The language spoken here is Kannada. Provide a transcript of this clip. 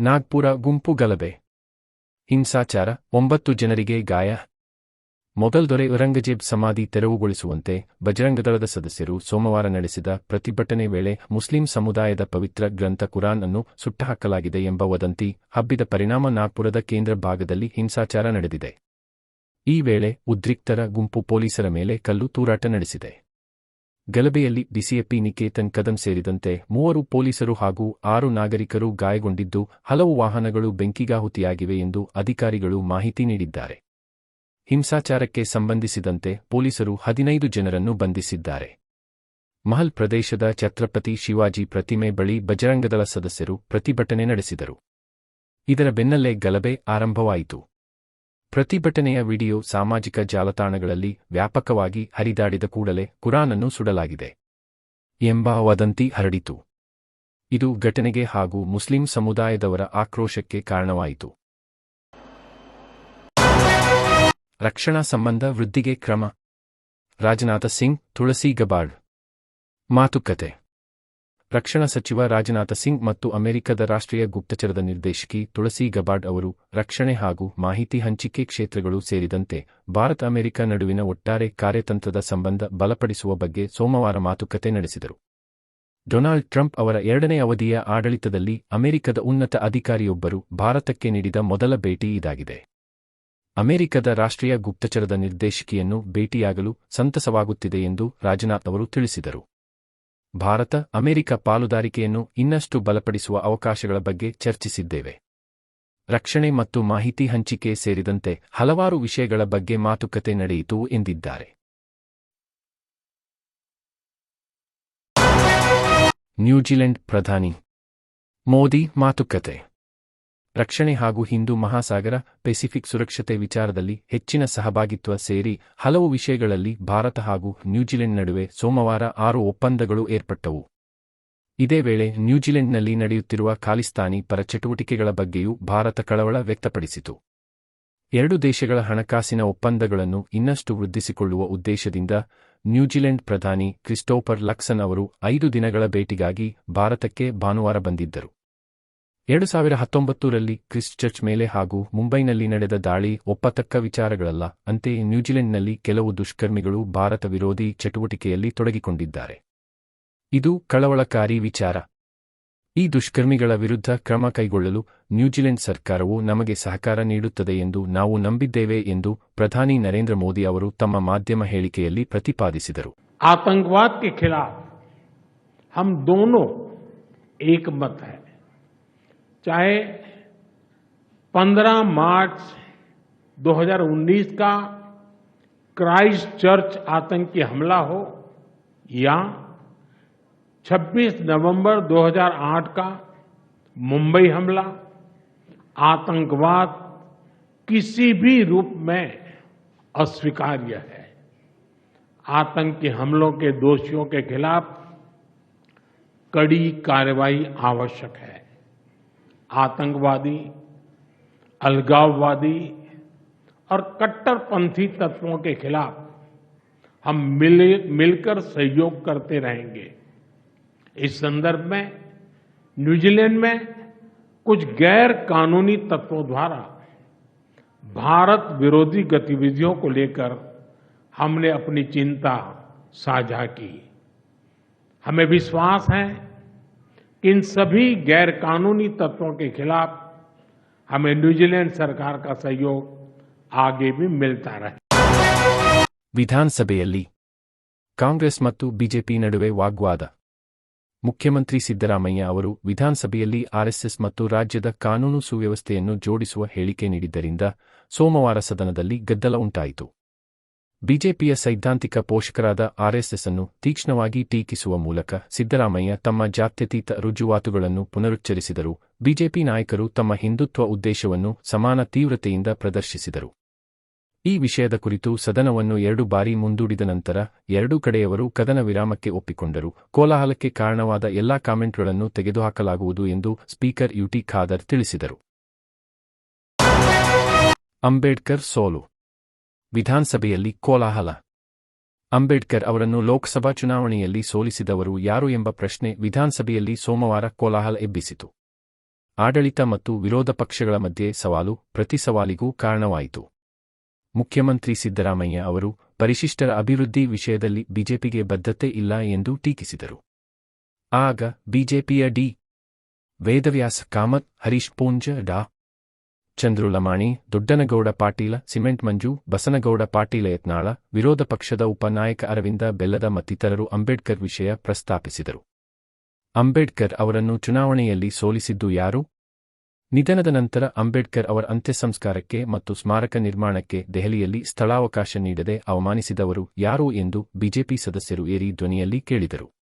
ನಾಗ್ಪುರ ಗುಂಪು ಗಲಭೆ. ಹಿಂಸಾಚಾರ, ಒಂಬತ್ತು ಜನರಿಗೆ ಗಾಯ. ಮೊಘಲ್ ದೊರೆ ಔರಂಗಜೇಬ್ ಸಮಾಧಿ ತೆರವುಗೊಳಿಸುವಂತೆ ಬಜರಂಗದಳದ ಸದಸ್ಯರು ಸೋಮವಾರ ನಡೆಸಿದ ಪ್ರತಿಭಟನೆ ವೇಳೆ ಮುಸ್ಲಿಂ ಸಮುದಾಯದ ಪವಿತ್ರ ಗ್ರಂಥ ಕುರಾನ್ ಅನ್ನು ಸುಟ್ಟುಹಾಕಲಾಗಿದೆ ಎಂಬ ವದಂತಿ ಹಬ್ಬಿದ ಪರಿಣಾಮ ನಾಗ್ಪುರದ ಕೇಂದ್ರ ಭಾಗದಲ್ಲಿ ಹಿಂಸಾಚಾರ ನಡೆದಿದೆ. ಈ ವೇಳೆ ಉದ್ರಿಕ್ತರ ಗುಂಪು ಪೊಲೀಸರ ಮೇಲೆ ಕಲ್ಲು ತೂರಾಟ ನಡೆಸಿದೆ. ಗಲಭೆಯಲ್ಲಿ ಡಿಸಿಎಪಿ ನಿಕೇತನ್ ಕದಂ ಸೇರಿದಂತೆ ಮೂವರು ಪೊಲೀಸರು ಹಾಗೂ ಆರು ನಾಗರಿಕರು ಗಾಯಗೊಂಡಿದ್ದು, ಹಲವು ವಾಹನಗಳು ಬೆಂಕಿಗಾಹುತಿಯಾಗಿವೆ ಎಂದು ಅಧಿಕಾರಿಗಳು ಮಾಹಿತಿ ನೀಡಿದ್ದಾರೆ. ಹಿಂಸಾಚಾರಕ್ಕೆ ಸಂಬಂಧಿಸಿದಂತೆ ಪೊಲೀಸರು ಹದಿನೈದು ಜನರನ್ನು ಬಂಧಿಸಿದ್ದಾರೆ. ಮಹಲ್ ಪ್ರದೇಶದ ಛತ್ರಪತಿ ಶಿವಾಜಿ ಪ್ರತಿಮೆ ಬಳಿ ಬಜರಂಗದಳ ಸದಸ್ಯರು ಪ್ರತಿಭಟನೆ ನಡೆಸಿದರು. ಇದರ ಬೆನ್ನಲ್ಲೇ ಗಲಭೆ ಆರಂಭವಾಯಿತು. ಪ್ರತಿಭಟನೆಯ ವಿಡಿಯೋ ಸಾಮಾಜಿಕ ಜಾಲತಾಣಗಳಲ್ಲಿ ವ್ಯಾಪಕವಾಗಿ ಹರಿದಾಡಿದ ಕೂಡಲೇ ಕುರಾನನ್ನು ಸುಡಲಾಗಿದೆ ಎಂಬ ವದಂತಿ ಹರಡಿತು. ಇದು ಘಟನೆಗೆ ಹಾಗೂ ಮುಸ್ಲಿಂ ಸಮುದಾಯದವರ ಆಕ್ರೋಶಕ್ಕೆ ಕಾರಣವಾಯಿತು. ರಕ್ಷಣಾ ಸಂಬಂಧ ವೃದ್ಧಿಗೆ ಕ್ರಮ. ರಾಜನಾಥ ಸಿಂಗ್, ತುಳಸಿ ಗಬಾಡ್. ಮಾತುಕತೆ. ರಕ್ಷಣಾ ಸಚಿವ ರಾಜನಾಥ ಸಿಂಗ್ ಮತ್ತು ಅಮೆರಿಕದ ರಾಷ್ಟ್ರೀಯ ಗುಪ್ತಚರದ ನಿರ್ದೇಶಕಿ ತುಳಸಿ ಗಬಾರ್ಡ್ ಅವರು ರಕ್ಷಣೆ ಹಾಗೂ ಮಾಹಿತಿ ಹಂಚಿಕೆ ಕ್ಷೇತ್ರಗಳು ಸೇರಿದಂತೆ ಭಾರತ ಅಮೆರಿಕ ನಡುವಿನ ಒಟ್ಟಾರೆ ಕಾರ್ಯತಂತ್ರದ ಸಂಬಂಧ ಬಲಪಡಿಸುವ ಬಗ್ಗೆ ಸೋಮವಾರ ಮಾತುಕತೆ ನಡೆಸಿದರು. ಡೊನಾಲ್ಡ್ ಟ್ರಂಪ್ ಅವರ ಎರಡನೇ ಅವಧಿಯ ಆಡಳಿತದಲ್ಲಿ ಅಮೆರಿಕದ ಉನ್ನತ ಅಧಿಕಾರಿಯೊಬ್ಬರು ಭಾರತಕ್ಕೆ ನೀಡಿದ ಮೊದಲ ಭೇಟಿ ಇದಾಗಿದೆ. ಅಮೆರಿಕದ ರಾಷ್ಟ್ರೀಯ ಗುಪ್ತಚರದ ನಿರ್ದೇಶಕಿಯನ್ನು ಭೇಟಿಯಾಗಲು ಸಂತಸವಾಗುತ್ತಿದೆ ಎಂದು ರಾಜನಾಥ್ ಅವರು ತಿಳಿಸಿದರು. ಭಾರತ, ಅಮೆರಿಕ ಪಾಲುದಾರಿಕೆಯನ್ನು ಇನ್ನಷ್ಟು ಬಲಪಡಿಸುವ ಅವಕಾಶಗಳ ಬಗ್ಗೆ ಚರ್ಚಿಸಿದ್ದೇವೆ. ರಕ್ಷಣೆ ಮತ್ತು ಮಾಹಿತಿ ಹಂಚಿಕೆ ಸೇರಿದಂತೆ ಹಲವಾರು ವಿಷಯಗಳ ಬಗ್ಗೆ ಮಾತುಕತೆ ನಡೆಯಿತು ಎಂದಿದ್ದಾರೆ. ನ್ಯೂಜಿಲೆಂಡ್ ಪ್ರಧಾನಿ ಮೋದಿ ಮಾತುಕತೆ. ರಕ್ಷಣೆ ಹಾಗೂ ಹಿಂದೂ ಮಹಾಸಾಗರ, ಪೆಸಿಫಿಕ್ ಸುರಕ್ಷತೆ ವಿಚಾರದಲ್ಲಿ ಹೆಚ್ಚಿನ ಸಹಭಾಗಿತ್ವ ಸೇರಿ ಹಲವು ವಿಷಯಗಳಲ್ಲಿ ಭಾರತ ಹಾಗೂ ನ್ಯೂಜಿಲೆಂಡ್ ನಡುವೆ ಸೋಮವಾರ ಆರು ಒಪ್ಪಂದಗಳು ಏರ್ಪಟ್ಟವು. ಇದೇ ವೇಳೆ ನ್ಯೂಜಿಲೆಂಡ್ನಲ್ಲಿ ನಡೆಯುತ್ತಿರುವ ಖಾಲಿಸ್ತಾನಿ ಪರ ಚಟುವಟಿಕೆಗಳ ಬಗ್ಗೆಯೂ ಭಾರತ ಕಳವಳ ವ್ಯಕ್ತಪಡಿಸಿತು. ಎರಡು ದೇಶಗಳ ಹಣಕಾಸಿನ ಒಪ್ಪಂದಗಳನ್ನು ಇನ್ನಷ್ಟು ವೃದ್ಧಿಸಿಕೊಳ್ಳುವ ಉದ್ದೇಶದಿಂದ ನ್ಯೂಜಿಲೆಂಡ್ ಪ್ರಧಾನಿ ಕ್ರಿಸ್ಟೋಫರ್ ಲಕ್ಸನ್ ಅವರು ಐದು ದಿನಗಳ ಭೇಟಿಗಾಗಿ ಭಾರತಕ್ಕೆ ಭಾನುವಾರ ಬಂದಿದ್ದರು. ಎರಡು ಸಾವಿರ ಹತ್ತೊಂಬತ್ತರಲ್ಲಿ ಕ್ರಿಸ್ಟ್ ಚರ್ಚ್ ಮೇಲೆ ಹಾಗೂ ಮುಂಬೈನಲ್ಲಿ ನಡೆದ ದಾಳಿ ಒಪ್ಪತಕ್ಕ ವಿಚಾರಗಳಲ್ಲ ಅಂತೆಯೇ ನ್ಯೂಜಿಲೆಂಡ್ನಲ್ಲಿ ಕೆಲವು ದುಷ್ಕರ್ಮಿಗಳು ಭಾರತ ವಿರೋಧಿ ಚಟುವಟಿಕೆಯಲ್ಲಿ ತೊಡಗಿಕೊಂಡಿದ್ದಾರೆ ಇದು ಕಳವಳಕಾರಿ ವಿಚಾರ ಈ ದುಷ್ಕರ್ಮಿಗಳ ವಿರುದ್ಧ ಕ್ರಮ ಕೈಗೊಳ್ಳಲು ನ್ಯೂಜಿಲೆಂಡ್ ಸರ್ಕಾರವು ನಮಗೆ ಸಹಕಾರ ನೀಡುತ್ತದೆ ಎಂದು ನಾವು ನಂಬಿದ್ದೇವೆ ಎಂದು ಪ್ರಧಾನಿ ನರೇಂದ್ರ ಮೋದಿ ಅವರು ತಮ್ಮ ಮಾಧ್ಯಮ ಹೇಳಿಕೆಯಲ್ಲಿ ಪ್ರತಿಪಾದಿಸಿದರು आतंकवाद के खिलाफ हम दोनों एक मत है चाहे 15 मार्च 2019 का क्राइस्ट चर्च आतंकी हमला हो या 26 नवंबर 2008 का मुंबई हमला, आतंकवाद किसी भी रूप में अस्वीकार्य है। आतंकी हमलों के दोषियों के खिलाफ कड़ी कार्रवाई आवश्यक है। आतंकवादी, अलगाववादी और कट्टरपंथी तत्वों के खिलाफ हम मिल, मिलकर सहयोग करते रहेंगे। इस संदर्भ में न्यूजीलैंड में कुछ गैर कानूनी तत्वों द्वारा भारत विरोधी गतिविधियों को लेकर हमने अपनी चिंता साझा की। हमें विश्वास है इन सभी गैर कानूनी तत्वों के खिलाफ हमें न्यूजीलैंड सरकार का सहयोग आगे भी मिलता रहे ವಿಧಾನಸಭೆಯಲ್ಲಿ ಕಾಂಗ್ರೆಸ್ ಮತ್ತು ಬಿಜೆಪಿ ನಡುವೆ ವಾಗ್ವಾದ ಮುಖ್ಯಮಂತ್ರಿ ಸಿದ್ದರಾಮಯ್ಯ ಅವರು ವಿಧಾನಸಭೆಯಲ್ಲಿ ಆರ್ಎಸ್ಎಸ್ ಮತ್ತು ರಾಜ್ಯದ ಕಾನೂನು ಸುವ್ಯವಸ್ಥೆಯನ್ನು ಜೋಡಿಸುವ ಹೇಳಿಕೆ ನೀಡಿದ್ದರಿಂದ ಸೋಮವಾರ ಸದನದಲ್ಲಿ ಗದ್ದಲ ಉಂಟಾಯಿತು ಬಿಜೆಪಿಯ ಸೈದ್ಧಾಂತಿಕ ಪೋಷಕರಾದ ಆರ್ಎಸ್ಎಸ್ ಅನ್ನು ತೀಕ್ಷ್ಣವಾಗಿ ಟೀಕಿಸುವ ಮೂಲಕ ಸಿದ್ದರಾಮಯ್ಯ ತಮ್ಮ ಜಾತ್ಯತೀತ ರುಜುವಾತುಗಳನ್ನು ಪುನರುಚ್ಚರಿಸಿದರು. ಬಿಜೆಪಿ ನಾಯಕರು ತಮ್ಮ ಹಿಂದುತ್ವ ಉದ್ದೇಶವನ್ನು ಸಮಾನ ತೀವ್ರತೆಯಿಂದ ಪ್ರದರ್ಶಿಸಿದರು. ಈ ವಿಷಯದ ಕುರಿತು ಸದನವನ್ನು ಎರಡು ಬಾರಿ ಮುಂದೂಡಿದ ನಂತರ ಎರಡೂ ಕಡೆಯವರು ಕದನ ವಿರಾಮಕ್ಕೆ ಒಪ್ಪಿಕೊಂಡರು. ಕೋಲಾಹಲಕ್ಕೆ ಕಾರಣವಾದ ಎಲ್ಲಾ ಕಾಮೆಂಟ್ಗಳನ್ನು ತೆಗೆದುಹಾಕಲಾಗುವುದು ಎಂದು ಸ್ಪೀಕರ್ ಯುಟಿ ಖಾದರ್ ತಿಳಿಸಿದರು. ಅಂಬೇಡ್ಕರ್ ಸೋಲು ವಿಧಾನಸಭೆಯಲ್ಲಿ ಕೋಲಾಹಲ. ಅಂಬೇಡ್ಕರ್ ಅವರನ್ನು ಲೋಕಸಭಾ ಚುನಾವಣೆಯಲ್ಲಿ ಸೋಲಿಸಿದವರು ಯಾರು ಎಂಬ ಪ್ರಶ್ನೆ ವಿಧಾನಸಭೆಯಲ್ಲಿ ಸೋಮವಾರ ಕೋಲಾಹಲ ಎಬ್ಬಿಸಿತು. ಆಡಳಿತ ಮತ್ತು ವಿರೋಧ ಪಕ್ಷಗಳ ಮಧ್ಯೆ ಸವಾಲು, ಪ್ರತಿ ಸವಾಲಿಗೂ ಕಾರಣವಾಯಿತು. ಮುಖ್ಯಮಂತ್ರಿ ಸಿದ್ದರಾಮಯ್ಯ ಅವರು, ಪರಿಶಿಷ್ಟರ ಅಭಿವೃದ್ಧಿ ವಿಷಯದಲ್ಲಿ ಬಿಜೆಪಿಗೆ ಬದ್ಧತೆ ಇಲ್ಲ ಎಂದು ಟೀಕಿಸಿದರು. ಆಗ ಬಿಜೆಪಿಯ ಡಿ. ವೇದವ್ಯಾಸ ಕಾಮತ್, ಹರೀಶ್ ಪೂಂಜ ಡಾ. ಚಂದ್ರುಲಮಾಣಿ, ದೊಡ್ಡನಗೌಡ ಪಾಟೀಲ, ಸಿಮೆಂಟ್ ಮಂಜು, ಬಸನಗೌಡ ಪಾಟೀಲ ಯತ್ನಾಳ, ವಿರೋಧ ಪಕ್ಷದ ಉಪನಾಯಕ ಅರವಿಂದ ಬೆಲ್ಲದ ಮತ್ತಿತರರು ಅಂಬೇಡ್ಕರ್ ವಿಷಯ ಪ್ರಸ್ತಾಪಿಸಿದರು. ಅಂಬೇಡ್ಕರ್ ಅವರನ್ನು ಚುನಾವಣೆಯಲ್ಲಿ ಸೋಲಿಸಿದ್ದು ಯಾರು? ನಿಧನದ ನಂತರ ಅಂಬೇಡ್ಕರ್ ಅವರ ಅಂತ್ಯ ಸಂಸ್ಕಾರಕ್ಕೆ ಮತ್ತು ಸ್ಮಾರಕ ನಿರ್ಮಾಣಕ್ಕೆ ದೆಹಲಿಯಲ್ಲಿ ಸ್ಥಳಾವಕಾಶ ನೀಡದೆ ಅವಮಾನಿಸಿದವರು ಯಾರು ಎಂದು ಬಿಜೆಪಿ ಸದಸ್ಯರು ಏರಿ ಧ್ವನಿಯಲ್ಲಿ ಕೇಳಿದರು.